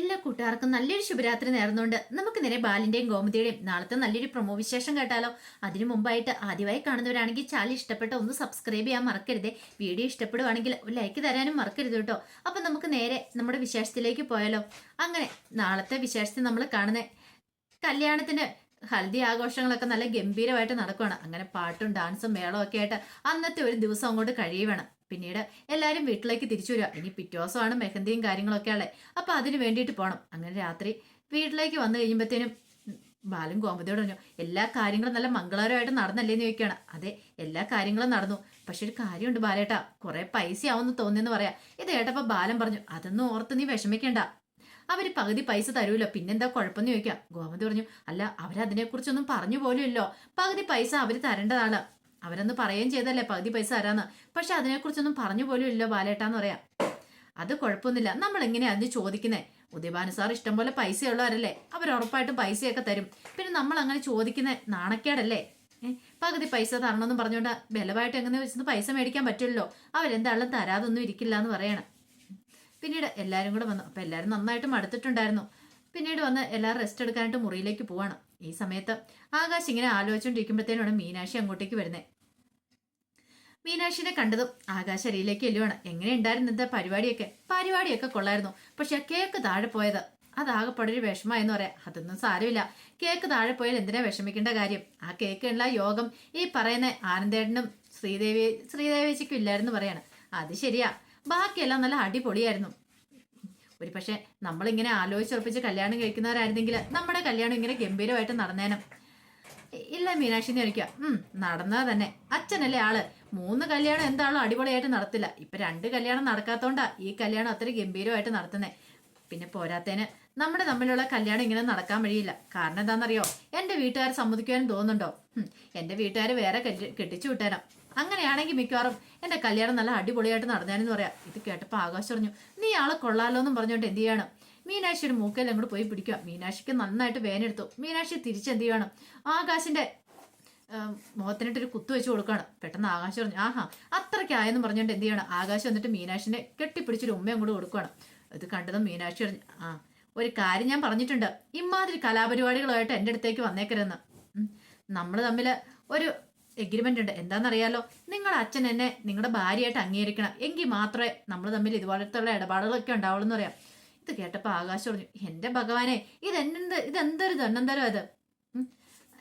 എല്ലാ കൂട്ടുകാർക്കും നല്ലൊരു ശുഭരാത്രി നേർന്നുകൊണ്ട് നമുക്ക് നേരെ ബാലിന്റെയും ഗോമതിയുടെയും നാളത്തെ നല്ലൊരു പ്രൊമോ വിശേഷം കേട്ടാലോ. അതിനു മുമ്പായിട്ട് ആദ്യമായി കാണുന്നവരാണെങ്കിൽ ചാനൽ ഇഷ്ടപ്പെട്ട ഒന്ന് സബ്സ്ക്രൈബ് ചെയ്യാൻ മറക്കരുതേ. വീഡിയോ ഇഷ്ടപ്പെടുവാണെങ്കിൽ ഒരു ലൈക്ക് തരാനും മറക്കരുത് കേട്ടോ. അപ്പൊ നമുക്ക് നേരെ നമ്മുടെ വിശേഷത്തിലേക്ക് പോയാലോ. അങ്ങനെ നാളത്തെ വിശേഷത്തിൽ നമ്മൾ കാണുന്ന കല്യാണത്തിന് ഹൽദി ആഘോഷങ്ങളൊക്കെ നല്ല ഗംഭീരമായിട്ട് നടക്കുകയാണ് അങ്ങനെ പാട്ടും ഡാൻസും മേളവും ഒക്കെ ആയിട്ട് അന്നത്തെ ഒരു ദിവസം അങ്ങോട്ട് കഴിയുവാണ്. പിന്നീട് എല്ലാവരും വീട്ടിലേക്ക് തിരിച്ചു വരിക. ഇനി പിറ്റേ മെഹന്തിയും കാര്യങ്ങളൊക്കെ ഉള്ളത് അപ്പൊ അതിന് വേണ്ടിയിട്ട് പോകണം അങ്ങനെ രാത്രി വീട്ടിലേക്ക് വന്നു കഴിയുമ്പോഴത്തേനും ബാലും ഗോമതിയോട് പറഞ്ഞു എല്ലാ കാര്യങ്ങളും നല്ല മംഗളകരമായിട്ട് നടന്നല്ലേന്ന് ചോദിക്കുകയാണ്. അതെ എല്ലാ കാര്യങ്ങളും നടന്നു. പക്ഷെ ഒരു കാര്യമുണ്ട് ബാലേട്ടാ. കുറെ പൈസ ആവുമെന്ന് തോന്നിയെന്ന് പറയാം. ഇത് കേട്ടപ്പോ ബാലൻ പറഞ്ഞു അതൊന്നും ഓർത്ത് നീ വിഷമിക്കണ്ട. അവർ പകുതി പൈസ തരൂല്ലോ പിന്നെന്താ കുഴപ്പമെന്ന് ചോദിക്കാം. ഗോമതി പറഞ്ഞു അല്ല അവരതിനെക്കുറിച്ചൊന്നും പറഞ്ഞു പോലുമില്ലോ. പകുതി പൈസ അവർ തരേണ്ടതാണ്. അവരൊന്ന് പറയുകയും ചെയ്തല്ലേ പകുതി പൈസ തരാന്ന്. പക്ഷെ അതിനെക്കുറിച്ചൊന്നും പറഞ്ഞു പോലും ഇല്ലോ ബാലേട്ടാന്ന് പറയാം. അത് കുഴപ്പമൊന്നുമില്ല. നമ്മൾ എങ്ങനെയാ അതിന് ചോദിക്കുന്നേ? ഉദയഭാനു സാർ ഇഷ്ടംപോലെ പൈസ ഉള്ളവരല്ലേ അവർ ഉറപ്പായിട്ടും പൈസയൊക്കെ തരും. പിന്നെ നമ്മൾ അങ്ങനെ ചോദിക്കുന്ന നാണക്കേടല്ലേ? പകുതി പൈസ തരണമെന്ന് പറഞ്ഞുകൊണ്ട് ബലമായിട്ട് എങ്ങനെ വെച്ചെന്ന് പൈസ മേടിക്കാൻ പറ്റുമല്ലോ? അവരെന്താളും തരാതൊന്നും ഇരിക്കില്ല എന്ന് പറയണം. പിന്നീട് എല്ലാവരും കൂടെ വന്നു. അപ്പൊ എല്ലാവരും നന്നായിട്ട് മടുത്തിട്ടുണ്ടായിരുന്നു. പിന്നീട് വന്ന് എല്ലാവരും റെസ്റ്റ് എടുക്കാനായിട്ട് മുറിയിലേക്ക് പോവാണ്. ഈ സമയത്ത് ആകാശ് ഇങ്ങനെ ആലോചിച്ചുകൊണ്ടിരിക്കുമ്പോഴത്തേനാണ് മീനാക്ഷി അങ്ങോട്ടേക്ക് വരുന്നത് മീനാക്ഷിനെ കണ്ടതും ആകാശ് അരിയിലേക്ക് എല്ലുവാണ് എങ്ങനെ ഉണ്ടായിരുന്നു എന്താ പരിപാടിയൊക്കെ? പരിപാടിയൊക്കെ കൊള്ളായിരുന്നു. പക്ഷെ കേക്ക് താഴെ പോയത്. അതാകെപ്പാടൊരു വിഷമമായെന്ന് പറയാം. അതൊന്നും സാരമില്ല. കേക്ക് താഴെ പോയാൽ എന്തിനാ വിഷമിക്കേണ്ട കാര്യം? ആ കേക്ക് ഉള്ള യോഗം ഈ പറയുന്ന ആനന്ദേട്ടനും ശ്രീദേവി ശ്രീദേവിച്ചിക്കും ഇല്ലായിരുന്നു പറയാണ്. അത് ശരിയാ. ബാക്കിയെല്ലാം നല്ല അടിപൊളിയായിരുന്നു. ഒരു പക്ഷെ നമ്മളിങ്ങനെ ആലോചിച്ചുറപ്പിച്ച് കല്യാണം കഴിക്കുന്നവരായിരുന്നെങ്കിൽ നമ്മുടെ കല്യാണം ഇങ്ങനെ ഗംഭീരമായിട്ട് നടന്നേനും. ഇല്ല മീനാക്ഷി എന്ന് ചോദിക്കുക ഉം നടന്നാ തന്നെ. അച്ഛനല്ലേ ആൾ. മൂന്ന് കല്യാണം എന്താണോ അടിപൊളിയായിട്ട് നടത്തില്ല. ഇപ്പൊ രണ്ട് കല്യാണം നടക്കാത്തോണ്ടാ ഈ കല്യാണം അത്ര ഗംഭീരമായിട്ട് നടത്തുന്നേ. പിന്നെ പോരാത്തേന് നമ്മുടെ തമ്മിലുള്ള കല്യാണം ഇങ്ങനെ നടക്കാൻ വഴിയില്ല. കാരണം എന്താണെന്നറിയോ? എന്റെ വീട്ടുകാർ സമ്മതിക്കുവാനും തോന്നുന്നുണ്ടോ? എന്റെ വീട്ടുകാർ വേറെ കെട്ടി- കെട്ടിച്ചു വിട്ടേരാം അങ്ങനെയാണെങ്കിൽ മിക്കവാറും എന്റെ കല്യാണം നല്ല അടിപൊളിയായിട്ട് നടന്നേനെന്ന് പറയാം. ഇത് കേട്ടപ്പോൾ ആകാശം പറഞ്ഞു നീ ആളെ കൊള്ളാലോ എന്നും പറഞ്ഞുകൊണ്ട് എന്ത് ചെയ്യണം? മീനാക്ഷിയുടെ മൂക്കയിൽ അങ്ങോട്ട് പോയി പിടിക്കുക. മീനാക്ഷിക്ക് നന്നായിട്ട് വേനെടുത്തു. മീനാക്ഷി തിരിച്ചെന്ത് ചെയ്യണം? ആകാശിന്റെ മുഖത്തിനിട്ടൊരു കുത്തു വെച്ച് കൊടുക്കുകയാണ്. പെട്ടെന്ന് ആകാശം പറഞ്ഞു ആഹാ അത്രയ്ക്കായെന്ന് പറഞ്ഞുകൊണ്ട് എന്ത് ചെയ്യണം? ആകാശം വന്നിട്ട് മീനാക്ഷിനെ കെട്ടിപ്പിടിച്ചൊരു ഉമ്മ അങ്ങോട്ട് കൊടുക്കുകയാണ്. ഇത് കണ്ടതും മീനാക്ഷി പറഞ്ഞു ആ ഒരു കാര്യം ഞാൻ പറഞ്ഞിട്ടുണ്ട്. ഇമാതിരി കലാപരിപാടികളുമായിട്ട് എന്റെ അടുത്തേക്ക് വന്നേക്കരുതെന്ന്. നമ്മൾ തമ്മിൽ ഒരു എഗ്രിമെന്റ് ഉണ്ട്. എന്താണെന്നറിയാലോ? നിങ്ങളുടെ അച്ഛൻ എന്നെ നിങ്ങളുടെ ഭാര്യയായിട്ട് അംഗീകരിക്കണം. എങ്കിൽ മാത്രമേ നമ്മൾ തമ്മിൽ ഇതുപോലത്തുള്ള ഇടപാടുകളൊക്കെ ഉണ്ടാവുള്ളൂ എന്ന് പറയാം. ഇത് കേട്ടപ്പോൾ ആകാശം പറഞ്ഞു എന്റെ ഭഗവാനെ ഇതെന്ത് ഇതെന്തൊരു ദണ്ണം അത്?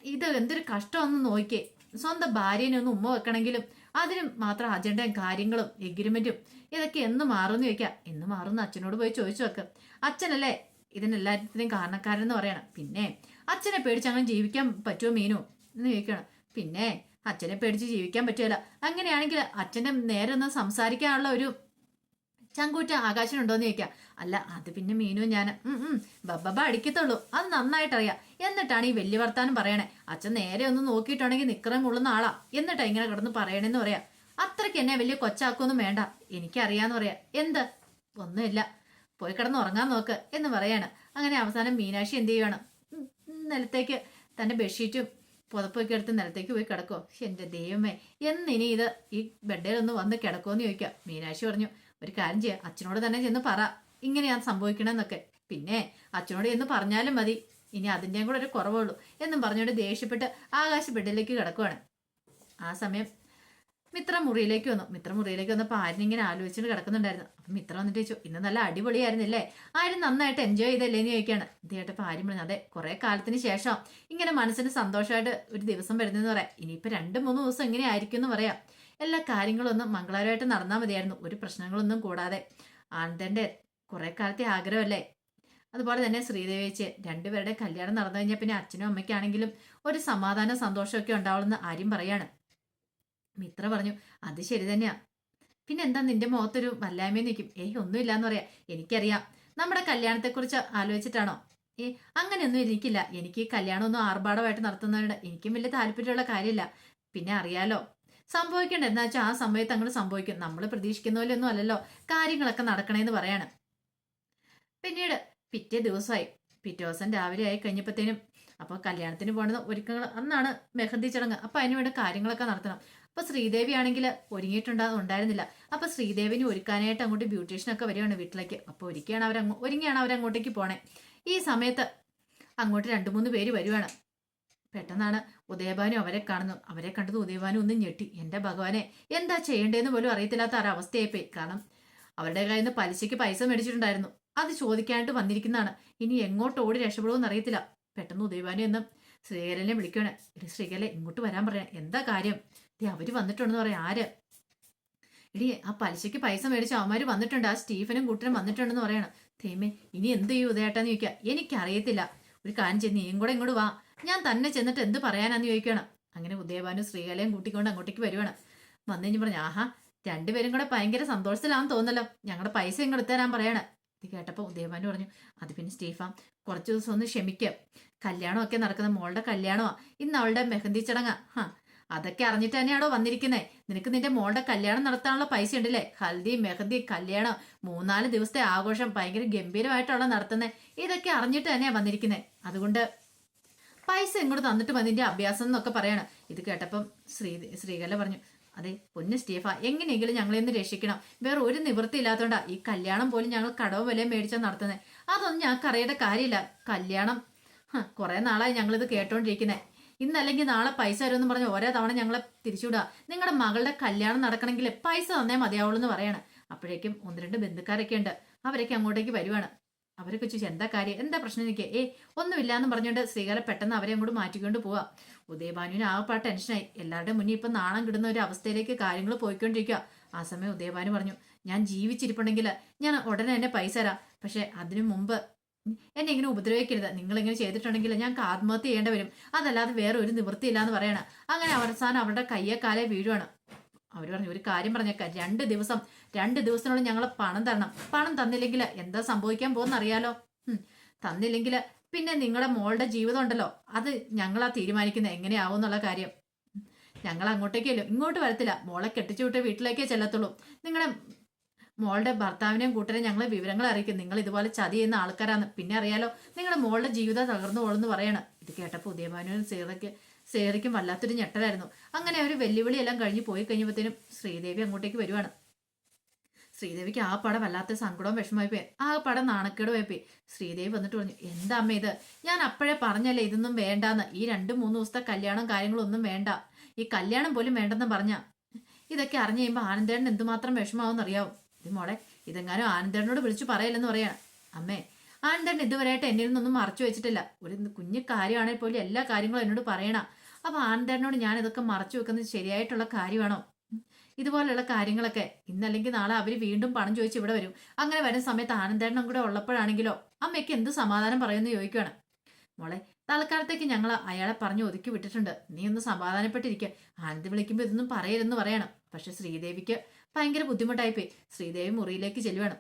ഇത് എന്തൊരു കഷ്ടമെന്ന് നോക്കിയേ. സ്വന്തം ഭാര്യനെ ഒന്ന് ഉമ്മ വെക്കണമെങ്കിലും അതിന് മാത്രം അജണ്ടയും കാര്യങ്ങളും എഗ്രിമെന്റും ഇതൊക്കെ എന്ന് മാറുമെന്ന് ചോദിക്കാം. എന്ന് മാറുമെന്ന് അച്ഛനോട് പോയി ചോദിച്ചു വെക്ക് അച്ഛനല്ലേ ഇതിനെല്ലാത്തിനും കാരണക്കാരെന്ന് പറയണം. പിന്നെ അച്ഛനെ പേടിച്ച് അങ്ങനെ ജീവിക്കാൻ പറ്റുമോ മീനു? എന്ന് ചോദിക്കണം. പിന്നെ അച്ഛനെ പേടിച്ച് ജീവിക്കാൻ പറ്റില്ല അങ്ങനെയാണെങ്കിൽ അച്ഛന്റെ നേരെ ഒന്ന് സംസാരിക്കാനുള്ള ഒരു ചങ്കൂറ്റ ആകാശനുണ്ടോന്ന് ചോദിക്കാം. അല്ല അത് പിന്നെ മീനു ഞാൻ ബബ്ബബ അടിക്കത്തുള്ളൂ. അത് നന്നായിട്ടറിയാം. എന്നിട്ടാണ് ഈ വലിയ വർത്താനം പറയണേ. അച്ഛൻ നേരെ ഒന്ന് നോക്കിയിട്ടുണ്ടെങ്കിൽ നിക്കറം കൊള്ളുന്ന ആളാ. എന്നിട്ടാ ഇങ്ങനെ കിടന്ന് പറയണേന്ന് പറയാ. അത്രയ്ക്ക് എന്നെ വലിയ കൊച്ചാക്കൊന്നും വേണ്ട. എനിക്കറിയാന്ന് പറയാം. എന്ത്? ഒന്നുമില്ല. പോയി കിടന്ന് ഉറങ്ങാൻ നോക്ക് എന്ന് പറയാണ്. അങ്ങനെ അവസാനം മീനാക്ഷി എന്ത് ചെയ്യണം? നിലത്തേക്ക് തന്റെ ബെഡ്ഷീറ്റും പുതപ്പൊക്കെ എടുത്ത് നിലത്തേക്ക് പോയി കിടക്കോ എന്റെ ദൈവമേ എന്നിനി ഇത് ഈ ബെഡിലൊന്ന് വന്ന് കിടക്കുമെന്ന് ചോദിക്കാം. മീനാക്ഷി പറഞ്ഞു ഒരു കാര്യം ചെയ്യാം അച്ഛനോട് തന്നെ ചെന്ന് പറ. ഇങ്ങനെയാണ് സംഭവിക്കണമെന്നൊക്കെ പിന്നെ അച്ഛനോട് എന്ന് പറഞ്ഞാലും മതി. ഇനി അതിന്റെയും കൂടെ ഒരു കുറവുള്ളൂ എന്നും പറഞ്ഞുകൊണ്ട് ദേഷ്യപ്പെട്ട് ആകാശ ബെഡിലേക്ക് കിടക്കുവാണ്. ആ സമയം മിത്ര മുറിയിലേക്ക് വന്നു. മിത്ര മുറിയിലേക്ക് വന്നപ്പോൾ ആര്യൻ ഇങ്ങനെ ആലോചിച്ചിട്ട് കിടക്കുന്നുണ്ടായിരുന്നു. അപ്പം മിത്ര വന്നിട്ട് ചോദിച്ചു ഇന്ന് നല്ല അടിപൊളിയായിരുന്നില്ലേ? ആരും നന്നായിട്ട് എൻജോയ് ചെയ്തല്ലേ എന്ന് ചോദിക്കുകയാണ്. ഇത് കേട്ടപ്പോൾ ആര്യം പറഞ്ഞു അതെ കുറേ കാലത്തിന് ശേഷം ഇങ്ങനെ മനസ്സിന് സന്തോഷമായിട്ട് ഒരു ദിവസം വരുന്നതെന്ന് പറയാം. ഇനിയിപ്പോൾ രണ്ട് മൂന്ന് ദിവസം ഇങ്ങനെ ആയിരിക്കും എന്ന് പറയാം. എല്ലാ കാര്യങ്ങളൊന്നും മംഗളകരമായിട്ട് നടന്നാൽ മതിയായിരുന്നു. ഒരു പ്രശ്നങ്ങളൊന്നും കൂടാതെ. ആനന്ദന്റെ കുറേ കാലത്തെ ആഗ്രഹമല്ലേ? അതുപോലെ തന്നെ ശ്രീദേവി ചേച്ചി രണ്ടുപേരുടെ കല്യാണം നടന്നു കഴിഞ്ഞാൽ പിന്നെ അച്ഛനും അമ്മയ്ക്കാണെങ്കിലും ഒരു സമാധാന സന്തോഷമൊക്കെ ഉണ്ടാവുമെന്ന് ആര്യം പറയാണ്. മിത്ര പറഞ്ഞു അത് ശരി തന്നെയാ. പിന്നെ എന്താ നിന്റെ മുഖത്തൊരു വല്ലായ്മ നിൽക്കും ഏയ് ഒന്നുമില്ല എന്ന് പറയാം. എനിക്കറിയാം. നമ്മുടെ കല്യാണത്തെക്കുറിച്ച് ആലോചിച്ചിട്ടാണോ? ഏ അങ്ങനെയൊന്നും എനിക്കില്ല. എനിക്ക് കല്യാണമൊന്നും ആർഭാടമായിട്ട് നടത്തുന്നവരുടെ എനിക്കും വലിയ താല്പര്യമുള്ള കാര്യമില്ല. പിന്നെ അറിയാലോ സംഭവിക്കേണ്ട. എന്താ വെച്ചാൽ ആ സമയത്ത് അങ്ങോട്ട് സംഭവിക്കും. നമ്മൾ പ്രതീക്ഷിക്കുന്ന പോലെ ഒന്നും അല്ലല്ലോ. കാര്യങ്ങളൊക്കെ നടക്കണേന്ന് പറയാണ്. പിന്നീട് പിറ്റേ ദിവസമായി. പിറ്റേ ദിവസം രാവിലെ ആയി കഴിഞ്ഞപ്പോഴത്തേനും അപ്പോൾ കല്യാണത്തിന് പോകണത് ഒരുക്കങ്ങൾ അന്നാണ് മെഹന്തി ചടങ്ങ്. അപ്പോൾ അതിന് വേണ്ട കാര്യങ്ങളൊക്കെ നടത്തണം. അപ്പൊ ശ്രീദേവി ആണെങ്കിൽ ഒരുങ്ങിയിട്ടുണ്ടാകും ഉണ്ടായിരുന്നില്ല. അപ്പൊ ശ്രീദേവിനെ ഒരുക്കാനായിട്ട് അങ്ങോട്ട് ബ്യൂട്ടീഷ്യനൊക്കെ വരികയാണ് വീട്ടിലേക്ക്. അപ്പൊ ഒരുക്കിയാണ് അവർ ഒരുങ്ങിയാണ് അവർ അങ്ങോട്ടേക്ക് പോണേ. ഈ സമയത്ത് അങ്ങോട്ട് രണ്ടു മൂന്ന് പേര് വരുവാണ്. പെട്ടെന്നാണ് ഉദയഭാനു അവരെ കാണുന്നു അവരെ കണ്ടത് ഉദയഭാനു ഒന്ന് ഞെട്ടി. എന്റെ ഭഗവാനെ എന്താ ചെയ്യേണ്ടതെന്ന് പോലും അറിയത്തില്ലാത്ത ഒരവസ്ഥയായിപ്പോയി. കാരണം അവരുടെ കയ്യിൽ നിന്ന് പലിശയ്ക്ക് പൈസ മേടിച്ചിട്ടുണ്ടായിരുന്നു. അത് ചോദിക്കാനായിട്ട് വന്നിരിക്കുന്നതാണ്. ഇനി എങ്ങോട്ട് ഓടി രക്ഷപ്പെടുമെന്ന് അറിയത്തില്ല. പെട്ടെന്ന് ഉദയഭാനു എന്ന് ശ്രീകരനെ വിളിക്കുകയാണ്. ശ്രീകരനെ ഇങ്ങോട്ട് വരാൻ പറയാം. എന്താ കാര്യം? ദേ അവർ വന്നിട്ടുണ്ടെന്ന് പറയാം. ആര്? എടി ആ പലിശയ്ക്ക് പൈസ മേടിച്ച അവന്മാര് വന്നിട്ടുണ്ട്. ആ സ്റ്റീഫനും കൂട്ടനും വന്നിട്ടുണ്ടെന്ന് പറയണം. തേമേ ഇനി എന്ത് ചെയ്യൂ ഉദയേട്ടാന്ന് ചോദിക്കുക എനിക്കറിയത്തില്ല. ഒരു കാര്യം ചെയ്ത് നീയും കൂടെ ഇങ്ങോട്ട് വാ. ഞാൻ തന്നെ ചെന്നിട്ട് എന്ത് പറയാനാന്ന് ചോദിക്കണം. അങ്ങനെ ഉദയവാനും ശ്രീകലയും കൂട്ടിക്കൊണ്ട് അങ്ങോട്ടേക്ക് വരുവാണ്. വന്നു പറഞ്ഞു ആഹാ രണ്ടുപേരും കൂടെ ഭയങ്കര സന്തോഷത്തിലാണെന്ന് തോന്നല്ലോ ഞങ്ങളുടെ പൈസ ഇങ്ങോട്ട് തരാൻ പറയാണ്. ഇത് കേട്ടപ്പോൾ ഉദയഭാനു പറഞ്ഞു അത് പിന്നെ സ്റ്റീഫ കുറച്ച് ദിവസം ഒന്ന് ക്ഷമിക്കാം. കല്യാണമൊക്കെ നടക്കുന്ന മോളുടെ കല്യാണമാണ് ഇന്ന് അവളുടെ മെഹന്തി ചടങ്ങാ. ഹാ അതൊക്കെ അറിഞ്ഞിട്ട് തന്നെയാണോ വന്നിരിക്കുന്നത് നിനക്ക് നിന്റെ മോളുടെ കല്യാണം നടത്താനുള്ള പൈസ ഉണ്ടല്ലേ ഹൽദി മെഹന്തി കല്യാണം. മൂന്നാൽ ദിവസത്തെ ആഘോഷം ഭയങ്കര ഗംഭീരമായിട്ടാണോ നടത്തുന്നത് ഇതൊക്കെ അറിഞ്ഞിട്ട് തന്നെയാണ് വന്നിരിക്കുന്നത് അതുകൊണ്ട് പൈസ ഇങ്ങോട്ട് തന്നിട്ട് മതി നിന്റെ അഭ്യാസം എന്നൊക്കെ പറയണം. ഇത് കേട്ടപ്പം ശ്രീ ശ്രീകല പറഞ്ഞു അതെ പൊന്ന് സ്റ്റീഫ എങ്ങനെയെങ്കിലും ഞങ്ങളെ ഒന്ന് രക്ഷിക്കണം. വേറെ ഒരു നിവൃത്തി ഇല്ലാത്തോണ്ടാ ഈ കല്യാണം പോലും ഞങ്ങൾ കടവ് വില മേടിച്ചാൽ നടത്തുന്നത് അതൊന്നും ഞങ്ങൾക്ക് അറിയേണ്ട കാര്യമില്ല. കല്യാണം കുറെ നാളായി ഞങ്ങളിത് കേട്ടോണ്ടിരിക്കുന്നത് ഇന്നല്ലെങ്കിൽ നാളെ പൈസ വരുമെന്ന് പറഞ്ഞ് ഓരോ തവണ ഞങ്ങളെ തിരിച്ചുവിടുക. നിങ്ങളുടെ മകളുടെ കല്യാണം നടക്കണമെങ്കിൽ പൈസ തന്നേ മതിയാവുള്ളൂ എന്ന് പറയാണ്. അപ്പോഴേക്കും ഒന്ന് രണ്ട് ബന്ധുക്കാരൊക്കെ ഉണ്ട്. അവരൊക്കെ അങ്ങോട്ടേക്ക് വരുവാണ്. അവരൊക്കെ ചോദിച്ചു എന്താ കാര്യം? എന്താ പ്രശ്നം എനിക്ക് ഏ ഒന്നുമില്ല എന്ന് പറഞ്ഞുകൊണ്ട് ശ്രീകാല പെട്ടെന്ന് അവരെ അങ്ങോട്ട് മാറ്റിക്കൊണ്ട് പോവാ. ഉദയഭാനുവിന് ആകപ്പാട് ടെൻഷനായി. എല്ലാവരുടെ മുന്നിൽ ഇപ്പം നാണം കിടുന്ന ഒരു അവസ്ഥയിലേക്ക് കാര്യങ്ങൾ പോയിക്കൊണ്ടിരിക്കുക ആ സമയം ഉദയഭാനു പറഞ്ഞു ഞാൻ ജീവിച്ചിരിപ്പുണ്ടെങ്കിൽ ഞാൻ ഉടനെ തന്നെ പൈസ തരാം. പക്ഷെ അതിനു മുമ്പ് എന്നെ ഇങ്ങനെ ഉപദ്രവിക്കരുത്. നിങ്ങൾ ഇങ്ങനെ ചെയ്തിട്ടുണ്ടെങ്കിൽ ഞാൻ ആത്മഹത്യ ചെയ്യേണ്ടി വരും. അതല്ലാതെ വേറെ ഒരു നിവൃത്തിയില്ല എന്ന് പറയണം. അങ്ങനെ അവസാനം അവരുടെ കയ്യെ കാലെ വീഴുവാണ്. അവർ പറഞ്ഞു ഒരു കാര്യം പറഞ്ഞേക്കാം. രണ്ട് ദിവസം രണ്ട് ദിവസത്തിനുള്ളിൽ ഞങ്ങൾ പണം തരണം. പണം തന്നില്ലെങ്കിൽ എന്താ സംഭവിക്കാൻ പോകുന്ന അറിയാലോ തന്നില്ലെങ്കിൽ പിന്നെ നിങ്ങളുടെ മോളുടെ ജീവിതം ഉണ്ടല്ലോ. അത് ഞങ്ങളാ തീരുമാനിക്കുന്നത് എങ്ങനെയാവും എന്നുള്ള കാര്യം. ഞങ്ങൾ അങ്ങോട്ടേക്കല്ലോ ഇങ്ങോട്ട് വരത്തില്ല. മോളെ കെട്ടിച്ചു വിട്ട് വീട്ടിലേക്കേ ചെല്ലത്തുള്ളൂ. നിങ്ങളുടെ മോളുടെ ഭർത്താവിനെയും കൂട്ടരെ ഞങ്ങളെ വിവരങ്ങൾ അറിയിക്കും. നിങ്ങൾ ഇതുപോലെ ചതി ചെയ്യുന്ന ആൾക്കാരാണ് പിന്നെ അറിയാലോ നിങ്ങളുടെ മോളുടെ ജീവിതം തകർന്നു പോളെന്ന് പറയണം. ഇത് കേട്ടപ്പോൾ ഉദയഭാനുവിനും സീറയ്ക്ക് സേറിക്കും വല്ലാത്തൊരു ഞെട്ടലായിരുന്നു. അങ്ങനെ അവർ വെല്ലുവിളിയെല്ലാം കഴിഞ്ഞ് പോയി കഴിഞ്ഞപ്പോഴത്തേനും ശ്രീദേവി അങ്ങോട്ടേക്ക് വരുവാണ്. ശ്രീദേവിക്ക് ആ പടം വല്ലാത്ത സങ്കടവും വിഷമമായി പോയി. ആ പടം നാണക്കേടുമായി പോയി. ശ്രീദേവി വന്നിട്ട് പറഞ്ഞു എന്താ അമ്മ ഇത്? ഞാൻ അപ്പോഴേ പറഞ്ഞല്ലേ ഇതൊന്നും വേണ്ടാന്ന്. ഈ രണ്ട് മൂന്ന് ദിവസത്തെ കല്യാണം കാര്യങ്ങളൊന്നും വേണ്ട. ഈ കല്യാണം പോലും വേണ്ടെന്ന് പറഞ്ഞ. ഇതൊക്കെ അറിഞ്ഞു കഴിയുമ്പോൾ ആനന്ദേട്ടൻ എന്തുമാത്രം വിഷമാവെന്ന് അറിയാവും ഇത് മോളെ ഇതെങ്ങാനും ആനന്ദേട്ടനോട് വിളിച്ചു പറയില്ലെന്ന് പറയാണ് അമ്മേ ആനന്ദേട്ടൻ ഇതുവരെയായിട്ട് എന്നിൽ നിന്നൊന്നും മറച്ചു വെച്ചിട്ടില്ല. ഒരു കുഞ്ഞു കാര്യമാണെങ്കിൽ പോലും എല്ലാ കാര്യങ്ങളും എന്നോട് പറയണ. അപ്പൊ ആനന്ദേട്ടനോട് ഞാൻ ഇതൊക്കെ മറച്ചു വെക്കുന്നത് ശരിയായിട്ടുള്ള കാര്യമാണോ? ഇതുപോലെയുള്ള കാര്യങ്ങളൊക്കെ ഇന്നല്ലെങ്കിൽ നാളെ അവർ വീണ്ടും പണം ചോദിച്ച് ഇവിടെ വരും. അങ്ങനെ വരുന്ന സമയത്ത് ആനന്ദേട്ടനും കൂടെ ഉള്ളപ്പോഴാണെങ്കിലോ അമ്മയ്ക്ക് എന്ത് സമാധാനം പറയുമെന്ന് ചോദിക്കുകയാണ് മോളെ തൽക്കാലത്തേക്ക് ഞങ്ങൾ അയാളെ പറഞ്ഞു ഒതുക്കി വിട്ടിട്ടുണ്ട്. നീ ഒന്ന് സമാധാനപ്പെട്ടിരിക്കുക ആനന്ദ് വിളിക്കുമ്പോൾ ഇതൊന്നും പറയരുതെന്ന് പറയണം. പക്ഷെ ശ്രീദേവിക്ക് ഭയങ്കര ബുദ്ധിമുട്ടായിപ്പോയി. ശ്രീദേവി മുറിയിലേക്ക് ചെല്ലുവേണം.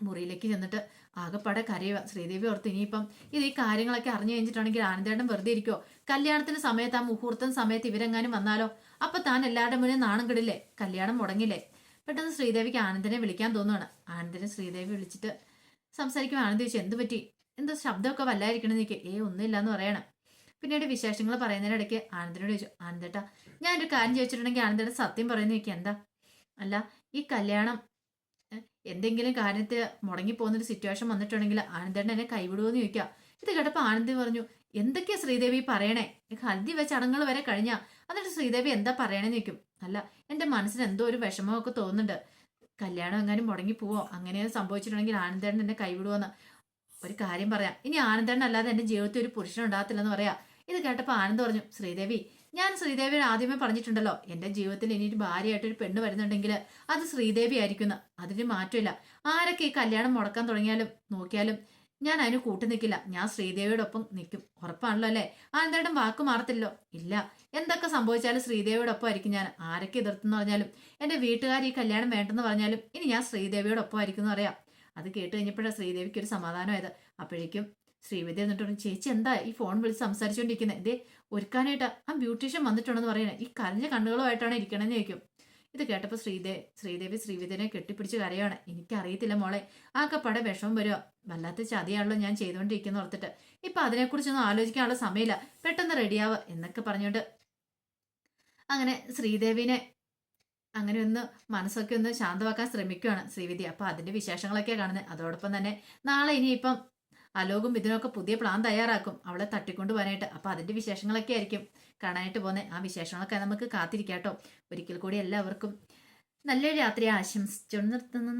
മുറിയിലേക്ക് ചെന്നിട്ട് ആകെപ്പാടെ കരയുക ശ്രീദേവി ഓർത്ത് ഇനിയിപ്പം ഇത് ഈ കാര്യങ്ങളൊക്കെ അറിഞ്ഞു കഴിഞ്ഞിട്ടാണെങ്കിൽ ആനന്ദേട്ടൻ വെറുതെ ഇരിക്കോ കല്യാണത്തിന് സമയത്ത് ആ മുഹൂർത്തം സമയത്ത് ഇവരെങ്ങാനും വന്നാലോ? അപ്പൊ താൻ എല്ലാവരുടെ മുന്നേ നാണം കിടില്ലേ? കല്യാണം മുടങ്ങില്ലേ? പെട്ടെന്ന് ശ്രീദേവിക്ക് ആനന്ദനെ വിളിക്കാൻ തോന്നുവാണ്. ആനന്ദനെ ശ്രീദേവി വിളിച്ചിട്ട് സംസാരിക്കും ആനന്ദ് ചോദിച്ചു എന്ത് പറ്റി? എന്താ ശബ്ദമൊക്കെ വല്ലായിരിക്കണം നിൽക്കുക ഏ ഒന്നുമില്ല എന്ന് പറയണം. പിന്നീട് വിശേഷങ്ങൾ പറയുന്നതിനിടയ്ക്ക് ആനന്ദനോട് ചോദിച്ചു ആനന്ദേട്ടാ ഞാനൊരു കാര്യം ചോദിച്ചിട്ടുണ്ടെങ്കിൽ ആനന്ദേട്ടൻ സത്യം പറയുന്ന നിൽക്കുക എന്താ? അല്ല ഈ കല്യാണം എന്തെങ്കിലും കാര്യത്തിൽ മുടങ്ങിപ്പോകുന്നൊരു സിറ്റുവേഷൻ വന്നിട്ടുണ്ടെങ്കിൽ ആനന്ദേട്ടൻ എന്നെ കൈവിടുമെന്ന് ചോദിക്കുക ഇത് കേട്ടപ്പോൾ ആനന്ദി പറഞ്ഞു എന്തൊക്കെയാ ശ്രീദേവി പറയണേ? ഹൽദി വെച്ച അടങ്ങൾ വരെ കഴിഞ്ഞ. എന്നിട്ട് ശ്രീദേവി എന്താ പറയണേന്ന് ചോദിക്കും. അല്ല എന്റെ മനസ്സിന് എന്തോ ഒരു വിഷമമൊക്കെ തോന്നുന്നുണ്ട്. കല്യാണം എങ്ങാനും മുടങ്ങി പോവോ അങ്ങനെ സംഭവിച്ചിട്ടുണ്ടെങ്കിൽ ആനന്ദേട്ടൻ എന്നെ കൈവിടുവോന്ന് ഒരു കാര്യം പറയാം. ഇനി ആനന്ദേട്ടൻ അല്ലാതെ എന്റെ ജീവിതത്തിൽ ഒരു പുരുഷൻ ഉണ്ടാകത്തില്ലെന്ന് പറയാം. ഇത് കേട്ടപ്പോൾ ആനന്ദ് പറഞ്ഞു ശ്രീദേവി ഞാൻ ശ്രീദേവിയെ ആദ്യമേ പറഞ്ഞിട്ടുണ്ടല്ലോ എന്റെ ജീവിതത്തിൽ ഇനി ഒരു ഭാര്യയായിട്ട് ഒരു പെണ്ണ് വരുന്നുണ്ടെങ്കിൽ അത് ശ്രീദേവി ആയിരിക്കുന്നു. അതിന് മാറ്റമില്ല. ആരൊക്കെ ഈ കല്യാണം മുടക്കാൻ തുടങ്ങിയാലും നോക്കിയാലും ഞാൻ അതിന് കൂട്ടു നിൽക്കില്ല. ഞാൻ ശ്രീദേവിയോടൊപ്പം നിൽക്കും. ഉറപ്പാണല്ലോ അല്ലേ? ആനന്ദേട്ടൻ വാക്ക് മാറത്തില്ലോ ഇല്ല. എന്തൊക്കെ സംഭവിച്ചാലും ശ്രീദേവിയോടൊപ്പം ആയിരിക്കും ഞാൻ. ആരൊക്കെ എതിർത്തെന്ന് പറഞ്ഞാലും എന്റെ വീട്ടുകാർ ഈ കല്യാണം വേണ്ടെന്ന് പറഞ്ഞാലും ഇനി ഞാൻ ശ്രീദേവിയോടൊപ്പം ആയിരിക്കും എന്ന് പറയാം. അത് കേട്ട് കഴിഞ്ഞപ്പോഴാണ് ശ്രീദേവിക്ക് ഒരു സമാധാനമായത്. അപ്പോഴേക്കും ശ്രീവിദ്യ എന്നിട്ട് പറഞ്ഞു ചേച്ചി എന്താ ഈ ഫോൺ വിളിച്ച് സംസാരിച്ചുകൊണ്ടിരിക്കുന്നത് ഇതേ ഒരുക്കാനായിട്ടാ ആ ബ്യൂട്ടീഷ്യൻ വന്നിട്ടുണ്ടെന്ന് പറയണേ. ഈ കരഞ്ഞ കണ്ണുകളുമായിട്ടാണ് ഇരിക്കണമെന്ന് ചോദിക്കും. ഇത് കേട്ടപ്പോൾ ശ്രീദേ ശ്രീദേവി ശ്രീവിദ്യനെ കെട്ടിപ്പിടിച്ച് കരയാണ്. എനിക്കറിയത്തില്ല മോളെ ആകെപ്പാടെ വിഷമം വരുമോ വല്ലാത്ത ചതിയാണല്ലോ ഞാൻ ചെയ്തുകൊണ്ടിരിക്കുന്ന ഓർത്തിട്ട്. ഇപ്പൊ അതിനെക്കുറിച്ചൊന്നും ആലോചിക്കാനുള്ള സമയമില്ല. പെട്ടെന്ന് റെഡിയാവുക എന്നൊക്കെ പറഞ്ഞുകൊണ്ട് അങ്ങനെ ശ്രീദേവിനെ അങ്ങനെ ഒന്ന് മനസ്സൊക്കെ ഒന്ന് ശാന്തമാക്കാൻ ശ്രമിക്കുകയാണ് ശ്രീവിദ്യ. അപ്പോൾ അതിന്റെ വിശേഷങ്ങളൊക്കെയാണ് കാണുന്നത് അതോടൊപ്പം തന്നെ നാളെ ഇനിയിപ്പം അലോകും ഇതിനൊക്കെ പുതിയ പ്ലാൻ തയ്യാറാക്കും. അവളെ തട്ടിക്കൊണ്ട് പോകാനായിട്ട് അപ്പൊ അതിന്റെ വിശേഷങ്ങളൊക്കെ ആയിരിക്കും. കാണാനായിട്ട് പോകുന്നത് ആ വിശേഷങ്ങളൊക്കെ നമുക്ക് കാത്തിരിക്കാട്ടോ. ഒരിക്കൽ കൂടി എല്ലാവർക്കും നല്ലൊരു രാത്രി ആശംസിച്ചു. നിർത്തുന്നു.